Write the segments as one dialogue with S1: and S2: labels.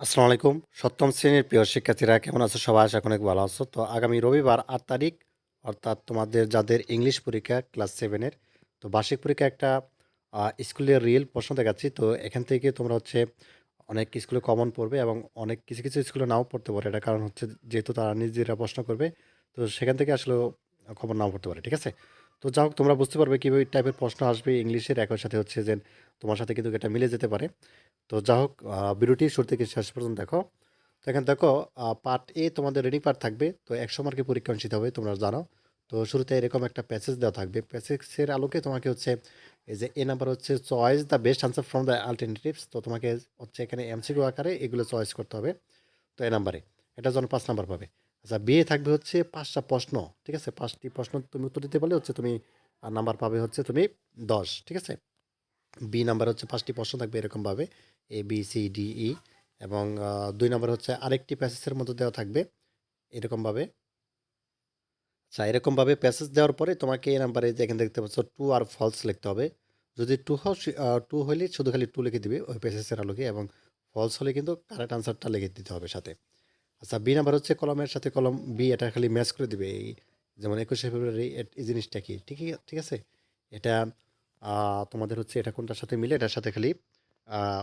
S1: আসসালামু আলাইকুম। সপ্তম শ্রেণির প্রিয় শিক্ষার্থীরা, কেমন আছো সবাই? আশা অনেক ভালো আছো। তো আগামী রবিবার আট তারিখ, অর্থাৎ তোমাদের যাদের ইংলিশ পরীক্ষা ক্লাস সেভেনের তো বার্ষিক পরীক্ষা একটা স্কুলের রিয়েল প্রশ্ন দেখাচ্ছি। তো এখান থেকে তোমরা হচ্ছে অনেক স্কুলে কমন পড়বে এবং অনেক কিছু কিছু স্কুলে নাও পড়তে পারে। এটা কারণ হচ্ছে যেহেতু তারা নিজেরা প্রশ্ন করবে, তো সেখান থেকে আসলে খবর নাও পড়তে পারে, ঠিক আছে? তো যাই তোমরা বুঝতে পারবে কীভাবে টাইপের প্রশ্ন আসবে ইংলিশের, একই সাথে হচ্ছে যে তোমার সাথে কিন্তু এটা মিলে যেতে পারে। তো যা হোক ভিডিওটি শুরু থেকে শেষ পর্যন্ত দেখো। তো এখানে দেখো পার্ট এ তোমাদের রিডিং পার্ট থাকবে, তো একশো মার্কে পরীক্ষা অনুষ্ঠিত হবে, তোমরা জানো। তো শুরুতে এরকম একটা প্যাসেজ দেওয়া থাকবে। প্যাসেজের আলোকে তোমাকে হচ্ছে, এই যে এ নাম্বার হচ্ছে choice the best answer from the alternatives তো তোমাকে হচ্ছে এখানে এমসিকিউ আকারে এগুলো চয়েস করতে হবে, তো এ। নাম্বারে এটা জন্য পাঁচ নাম্বার পাবে। আচ্ছা বিয়ে থাকবে হচ্ছে পাঁচটা প্রশ্ন, ঠিক আছে? পাঁচটি প্রশ্ন তুমি উত্তর দিতে পারলে হচ্ছে তুমি নাম্বার পাবে হচ্ছে তুমি দশ, ঠিক আছে? বি নাম্বার হচ্ছে পাঁচটি প্রশ্ন থাকবে এরকমভাবে A B C D E এবং দুই নম্বর হচ্ছে আরেকটি প্যাসেজের মধ্যে দেওয়া থাকবে এরকমভাবে। আচ্ছা এরকমভাবে প্যাসেজ দেওয়ার পরে তোমাকে এই নাম্বারে যে এখানে দেখতে পাচ্ছ টু আর ফলস লিখতে হবে। যদি টু হাও টু হলে শুধু খালি টু লিখে দিবে ওই প্যাসেজের আলোকে এবং ফলস হলে কিন্তু কারেক্ট আনসারটা লিখে দিতে হবে সাথে। আচ্ছা বি নাম্বার হচ্ছে কলমের সাথে কলম বি এটা খালি ম্যাচ করে দিবে। এই যেমন একুশে ফেব্রুয়ারি এই জিনিসটা কি? ঠিক ঠিক আছে? এটা তোমাদের হচ্ছে এটা কোনটার সাথে মিলে, এটার সাথে খালি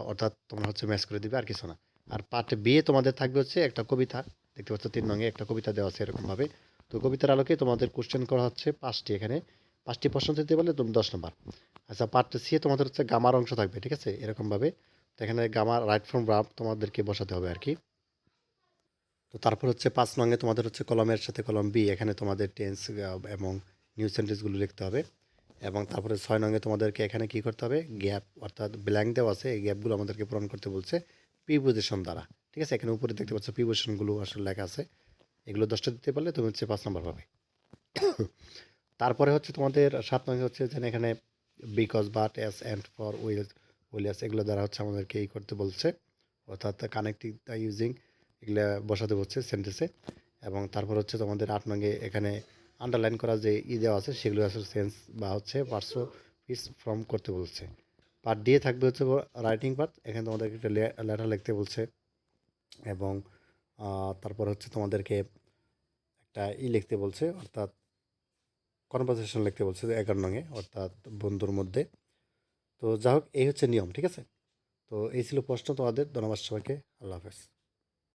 S1: অর্থাৎ তোমরা হচ্ছে ম্যাচ করে দিবে আর কিছু না। আর পার্ট বিয়ে তোমাদের থাকবে হচ্ছে একটা কবিতা, দেখতে পাচ্ছ তিন রঙে একটা কবিতা দেওয়া আছে এরকমভাবে। তো কবিতার আলোকে তোমাদের কোশ্চেন করা হচ্ছে পাঁচটি এখানে। পাঁচটি প্রশ্ন দিতে পারলে তুমি দশ নম্বর আচ্ছা পার্ট সি তোমাদের হচ্ছে গামার অংশ থাকবে, ঠিক আছে? এরকমভাবে। তো এখানে গামার রাইট ফ্রম রাব তোমাদেরকে বসাতে হবে আর কি তো তারপর হচ্ছে পাঁচ নঙ্গে তোমাদের হচ্ছে কলমের সাথে কলম বি এখানে তোমাদের টেন্স এবং নিউ সেন্টেন্সগুলো লিখতে হবে। এবং তারপরে ছয় নঙ্গে তোমাদেরকে এখানে কি করতে হবে? গ্যাপ, অর্থাৎ ব্ল্যাঙ্ক দেওয়া আছে। এই গ্যাপগুলো আমাদেরকে পূরণ করতে বলছে প্রিপোজিশন দ্বারা। ঠিক আছে? এখানে উপরে দেখতে পাচ্ছ প্রিপোজিশনগুলো আসলে লেখা আছে। এগুলো দশটা দিতে পারলে তুমি হচ্ছে পাঁচ নম্বর পাবে। তারপরে হচ্ছে তোমাদের সাত নঙ্গে হচ্ছে যেন এখানে because but S and for will উইলিয়াস এগুলো দ্বারা হচ্ছে আমাদেরকে এই করতে বলছে। অর্থাৎ কানেক্টিং দ্য ইউজিং এগুলো বসাতে বলছে সেন্টেন্সে এবং তারপর হচ্ছে তোমাদের আট নঙ্গে এখানে আন্ডারলাইন করা যে ই দেওয়া আছে, সেগুলো আসলে সেন্স বা হচ্ছে পার্শ্ব পিস ফর্ম করতে বলছে। পার্ট দিয়ে থাকবে হচ্ছে রাইটিং পার্ট এখানে তোমাদেরকে একটা লেটার লিখতে বলছে। এবং তারপর হচ্ছে তোমাদেরকে একটা ই লিখতে বলছে, অর্থাৎ কনভারসেশন লিখতে বলছে এগারো নঙে অর্থাৎ বন্ধুর মধ্যে। তো যা হোক, এই হচ্ছে নিয়ম, ঠিক আছে? তো এই ছিল প্রশ্ন তোমাদের, ধন্যবাদ সবাইকে, আল্লাহ হাফেজ।